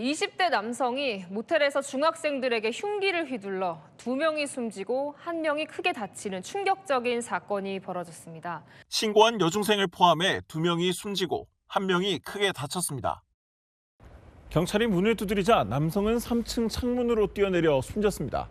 20대 남성이 모텔에서 중학생들에게 흉기를 휘둘러 두 명이 숨지고 한 명이 크게 다치는 충격적인 사건이 벌어졌습니다. 신고한 여중생을 포함해 두 명이 숨지고 한 명이 크게 다쳤습니다. 경찰이 문을 두드리자 남성은 3층 창문으로 뛰어내려 숨졌습니다.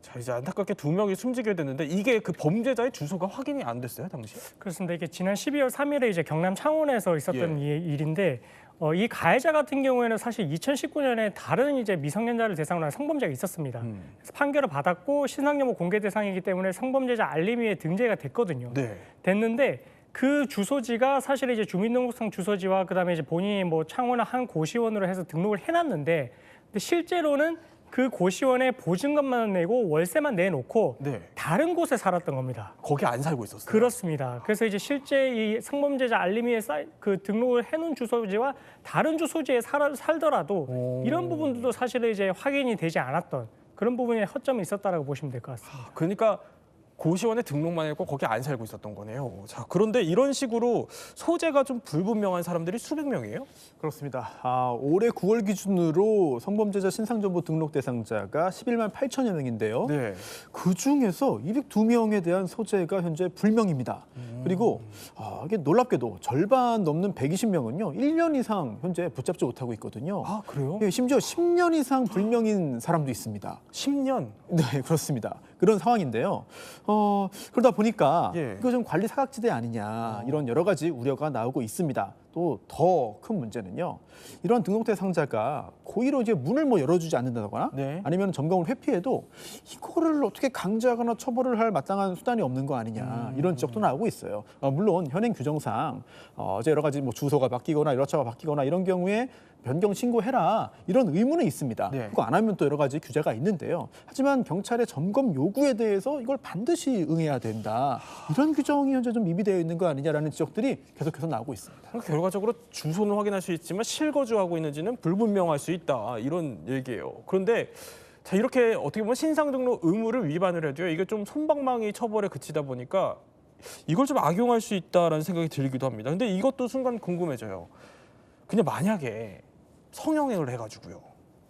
자 이제 안타깝게 두 명이 숨지게 됐는데 이게 그 범죄자의 주소가 확인이 안 됐어요 당시. 그렇습니다. 이게 지난 12월 3일에 이제 경남 창원에서 있었던 이 일인데 어, 이 가해자 같은 경우에는 사실 2019년에 다른 이제 미성년자를 대상으로 한 성범죄가 있었습니다. 그래서 판결을 받았고 신상정보 공개 대상이기 때문에 성범죄자 알림위에 등재가 됐거든요. 네. 됐는데 그 주소지가 사실 이제 주민등록상 주소지와 그다음에 이제 본인이 뭐 창원의 한 고시원으로 해서 등록을 해놨는데 근데 실제로는 그 고시원에 보증금만 내고 월세만 내놓고 네. 다른 곳에 살았던 겁니다. 거기 안 살고 있었어요. 그렇습니다. 그래서 이제 실제 이 성범죄자 알림위에 쌓- 그 등록을 해놓은 주소지와 다른 주소지에 살, 살더라도 오. 이런 부분들도 사실은 이제 확인이 되지 않았던 그런 부분에 허점이 있었다라고 보시면 될 것 같습니다. 그러니까 고시원에 등록만 했고 거기 안 살고 있었던 거네요. 자 그런데 이런 식으로 소재가 좀 불분명한 사람들이 수백 명이에요? 그렇습니다. 아, 올해 9월 기준으로 성범죄자 신상정보 등록 대상자가 11만 8천여 명인데요. 네. 그 중에서 202명에 대한 소재가 현재 불명입니다. 그리고 아, 이게 놀랍게도 절반 넘는 120명은요, 1년 이상 현재 붙잡지 못하고 있거든요. 아 그래요? 예, 심지어 10년 이상 불명인 사람도 있습니다. 10년. 네, 그렇습니다. 그런 상황인데요. 어, 그러다 보니까 예. 이거 좀 관리 사각지대 아니냐 이런 여러 가지 우려가 나오고 있습니다. 또 더 큰 문제는요. 이런 등록 대 상자가 고의로 이제 문을 뭐 열어주지 않는다거나 네. 아니면 점검을 회피해도 이거를 어떻게 강제하거나 처벌을 할 마땅한 수단이 없는 거 아니냐 이런 지적도 나오고 있어요. 어, 물론 현행 규정상 어, 이제 여러 가지 뭐 주소가 바뀌거나 연락처가 바뀌거나 이런 경우에 변경 신고해라 이런 의무는 있습니다. 네. 그거 안 하면 또 여러 가지 규제가 있는데요. 하지만 경찰의 점검 요구에 대해서 이걸 반드시 응해야 된다. 이런 규정이 현재 좀 미비되어 있는 거 아니냐라는 지적들이 계속해서 나오고 있습니다. 그러니까 결과적으로 주소는 확인할 수 있지만 실거주하고 있는지는 불분명할 수 있다 이런 얘기예요. 그런데 자 이렇게 어떻게 보면 신상 등록 의무를 위반을 해도요 이게 좀 손방망이 처벌에 그치다 보니까 이걸 좀 악용할 수 있다라는 생각이 들기도 합니다. 근데 이것도 순간 궁금해져요. 그냥 만약에 성형행을 해가지고요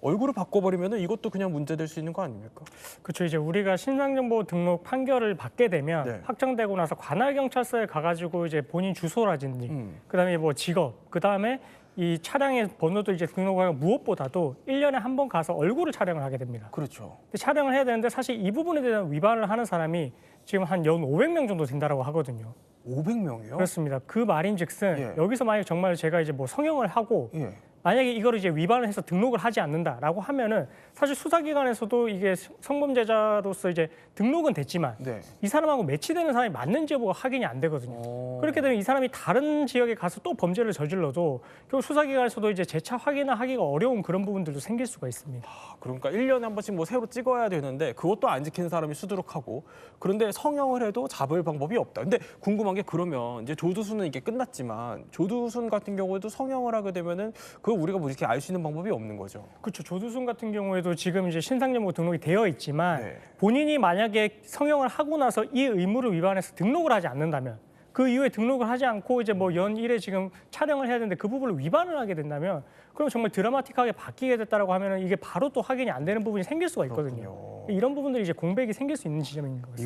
얼굴을 바꿔버리면 이것도 그냥 문제될 수 있는 거 아닙니까? 그렇죠. 이제 우리가 신상정보 등록 판결을 받게 되면 네. 확정되고 나서 관할 경찰서에 가가지고 이제 본인 주소라든지 음. 그다음에 뭐 직업 그다음에 이 차량의 번호도 이제 등록하고 무엇보다도 일년에 한 번 가서 얼굴을 촬영을 하게 됩니다. 그렇죠. 촬영을 해야 되는데 사실 이 부분에 대한 위반을 하는 사람이 지금 한 연 500명 정도 된다라고 하거든요. 500명이요? 그렇습니다. 그 말인즉슨 예. 여기서 만약 정말 제가 이제 뭐 성형을 하고 예. 만약에 이거를 이제 위반을 해서 등록을 하지 않는다라고 하면은 사실 수사기관에서도 이게 성범죄자로서 이제 등록은 됐지만 네. 이 사람하고 매치되는 사람이 맞는지 여부가 확인이 안 되거든요. 어. 그렇게 되면 이 사람이 다른 지역에 가서 또 범죄를 저질러도 결국 수사기관에서도 이제 재차 확인을 하기가 어려운 그런 부분들도 생길 수가 있습니다. 그러니까 1년에 한 번씩 뭐 새로 찍어야 되는데 그것도 안 지키는 사람이 수두룩하고 그런데 성형을 해도 잡을 방법이 없다. 근데 궁금한 게 그러면 이제 조두순은 이게 끝났지만 조두순 같은 경우에도 성형을 하게 되면은 그걸 우리가 뭐 이렇게 알 수 있는 방법이 없는 거죠. 그렇죠. 조두순 같은 경우에도 지금 이제 신상정보 등록이 되어 있지만 네. 본인이 만약에 성형을 하고 나서 이 의무를 위반해서 등록을 하지 않는다면 그 이후에 등록을 하지 않고 이제 뭐 연일에 지금 촬영을 해야 되는데 그 부분을 위반을 하게 된다면 그럼 정말 드라마틱하게 바뀌게 됐다라고 하면은 이게 바로 또 확인이 안 되는 부분이 생길 수가 있거든요. 그렇군요. 이런 부분들이 이제 공백이 생길 수 있는 지점인 거죠.